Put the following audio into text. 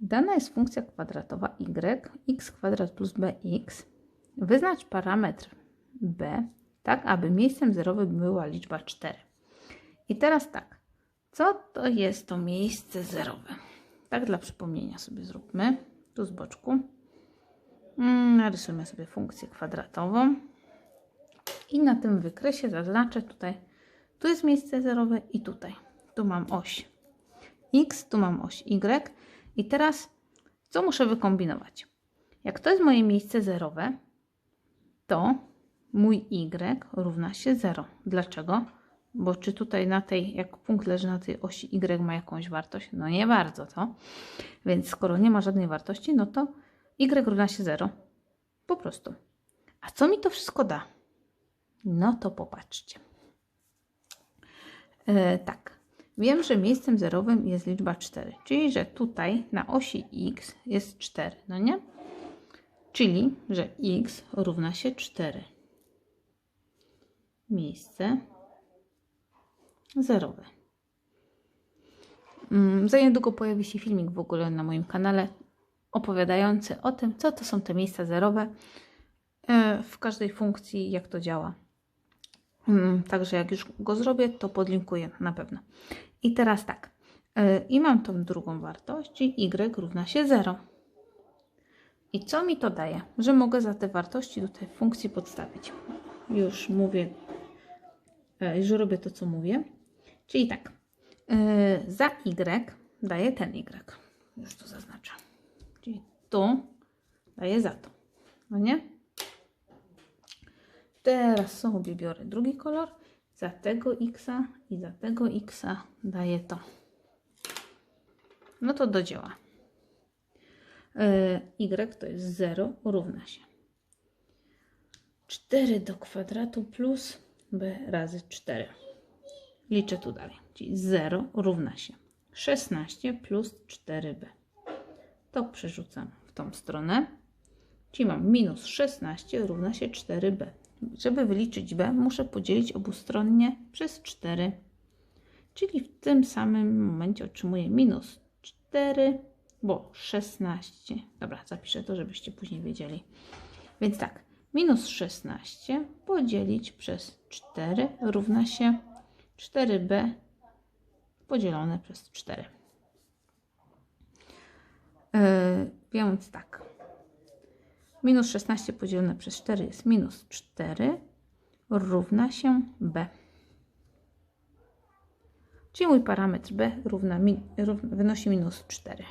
Dana jest funkcja kwadratowa y, x kwadrat plus bx. Wyznacz parametr b, tak aby miejscem zerowym była liczba 4. I teraz tak, co to jest to miejsce zerowe? Tak dla przypomnienia sobie zróbmy. Tu z boczku. Mm, Narysujmy sobie funkcję kwadratową. I na tym wykresie zaznaczę tutaj, tu jest miejsce zerowe i tutaj. Tu mam oś x, tu mam oś y. I teraz co muszę wykombinować? Jak to jest moje miejsce zerowe, to mój y równa się 0. Dlaczego? Bo czy tutaj na tej, jak punkt leży na tej osi y ma jakąś wartość? No nie bardzo, co? Więc skoro nie ma żadnej wartości, no to y równa się 0. Po prostu. A co mi to wszystko da? No to popatrzcie. E, tak. Wiem, że miejscem zerowym jest liczba 4, czyli że tutaj na osi x jest 4, no nie? Czyli, że x równa się 4. Miejsce zerowe. Mm, Za niedługo pojawi się filmik w ogóle na moim kanale opowiadający o tym, co to są te miejsca zerowe e, w każdej funkcji, jak to działa. Mm, Także jak już go zrobię, to podlinkuję na pewno. I teraz tak. e, I mam tą drugą wartość, czyli y równa się 0. I co mi to daje? Że mogę za te wartości tutaj w funkcji podstawić. Już mówię, e, już robię to, co mówię. Czyli tak. e, Za y daję ten y. Już tu zaznaczam. Czyli tu daję za to. No nie? Teraz sobie biorę drugi kolor. Za tego x i za tego x daję to. No to do dzieła. E, y to jest 0 równa się 4 do kwadratu plus b razy 4. Liczę tu dalej. Czyli 0 równa się 16 plus 4b. To przerzucam w tą stronę. Czyli mam minus 16 równa się 4b. Żeby wyliczyć b, muszę podzielić obustronnie przez 4. Czyli w tym samym momencie otrzymuję minus 4, bo 16. Dobra, zapiszę to, żebyście później wiedzieli. Więc tak, minus 16 podzielić przez 4 równa się 4b podzielone przez 4. Yy, więc tak, Minus 16 podzielone przez 4 jest minus 4 równa się b. Czyli mój parametr b równa, równa, wynosi minus 4.